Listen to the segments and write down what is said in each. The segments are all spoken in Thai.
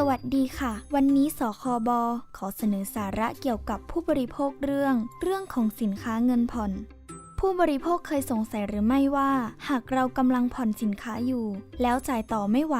สวัสดีค่ะ วันนี้สคบขอเสนอสาระเกี่ยวกับผู้บริโภคเรื่อง เรื่องของสินค้าเงินผ่อน ผู้บริโภคเคยสงสัยหรือไม่ว่า หากเรากำลังผ่อนสินค้าอยู่ แล้วจ่ายต่อไม่ไหว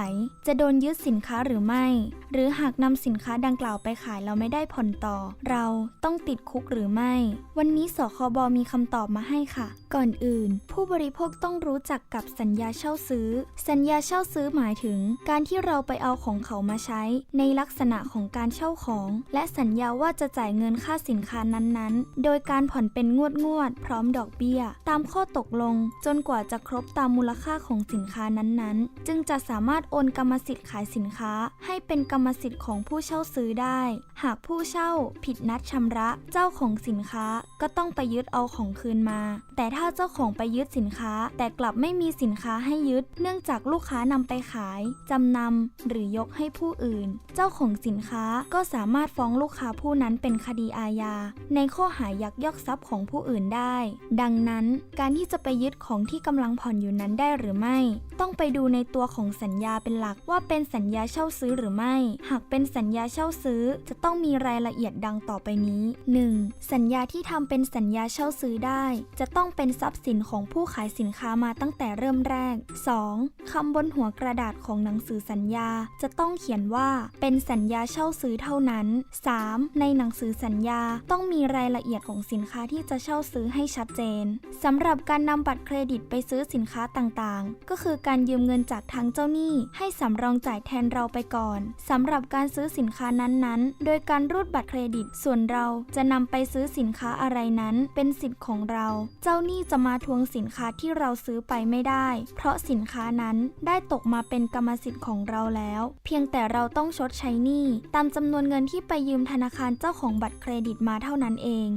จะโดนยึดสินค้าหรือไม่ หรือหากนำสินค้าดังกล่าวไปขายแล้วไม่ได้ผ่อนต่อ เราต้องติดคุกหรือไม่ วันนี้สคบมีคำตอบมาให้ค่ะ ก่อนอื่น ผู้บริโภคต้องรู้จักกับสัญญาเช่าซื้อ สัญญาเช่าซื้อหมายถึง การที่เราไปเอาของเขามาใช้ ในลักษณะของการเช่าของ และสัญญาว่าจะจ่ายเงินค่าสินค้านั้นๆ โดยการผ่อนเป็นงวดงวดๆพร้อมดอกเบี้ยตามข้อตกลง จนกว่าจะครบตามมูลค่าของสินค้านั้นๆ จึงจะสามารถโอนกรรมสิทธิ์ขายสินค้า ให้เป็นกรรมสิทธิ์ของผู้เช่าซื้อได้ หากผู้เช่าผิดนัดชำระ เจ้าของสินค้าก็ต้องไปยึดเอาของคืนมา แต่ถ้าเจ้าของไปยึดสินค้า แต่กลับไม่มีสินค้าให้ยึด เนื่องจากลูกค้านำไปขายจำนำหรือยกให้ผู้อื่น เจ้าของสินค้าก็สามารถฟ้องลูกค้าผู้นั้นเป็นคดีอาญาในข้อหายักยอกทรัพย์ของผู้อื่นได้ ดังนั้น การที่จะไปยึดของที่กำลังผ่อนอยู่นั้นได้หรือไม่ ต้องไปดูในตัวของสัญญาเป็นหลักว่าเป็นสัญญาเช่าซื้อหรือไม่ หากเป็นสัญญาเช่าซื้อจะต้องมีรายละเอียดดังต่อไปนี้ 1. สัญญาที่ทำเป็นสัญญาเช่าซื้อได้ จะต้องเป็นทรัพย์สินของผู้ขายสินค้ามาตั้งแต่เริ่มแรก 2. คำบนหัวกระดาษของหนังสือสัญญาจะต้องเขียนว่าเป็นสัญญาเช่าซื้อเท่านั้น 3. ในหนังสือสัญญาต้องมีรายละเอียดของสินค้าที่จะเช่าซื้อให้ชัดเจนสำหรับการนำบัตรเครดิตไปซื้อสินค้าต่างๆ ก็คือการยืมเงินจากทางเจ้าหนี้ ให้สำรองจ่ายแทนเราไปก่อนสำหรับการซื้อสินค้านั้นๆ โดยการรูดบัตรเครดิต ส่วนเราจะนำไปซื้อสินค้าอะไรนั้น เป็นสิทธิ์ของเรา เจ้าหนี้จะมาทวงสินค้าที่เราซื้อไปไม่ได้ เพราะสินค้านั้นได้ตกมาเป็นกรรมสิทธิ์ของเราแล้ว เพียงแต่เราต้องชดใช้หนี้ ตามจำนวนเงินที่ไปยืมธนาคารเจ้าของบัตรเครดิตมาเท่านั้นเอง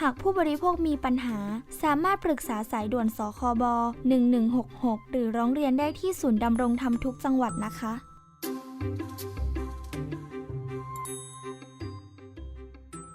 หากผู้บริโภคมีปัญหา สามารถปรึกษาสายด่วนสคบ 1166 หรือร้องเรียนได้ที่ศูนย์ดำรงธรรมทุกจังหวัดนะคะ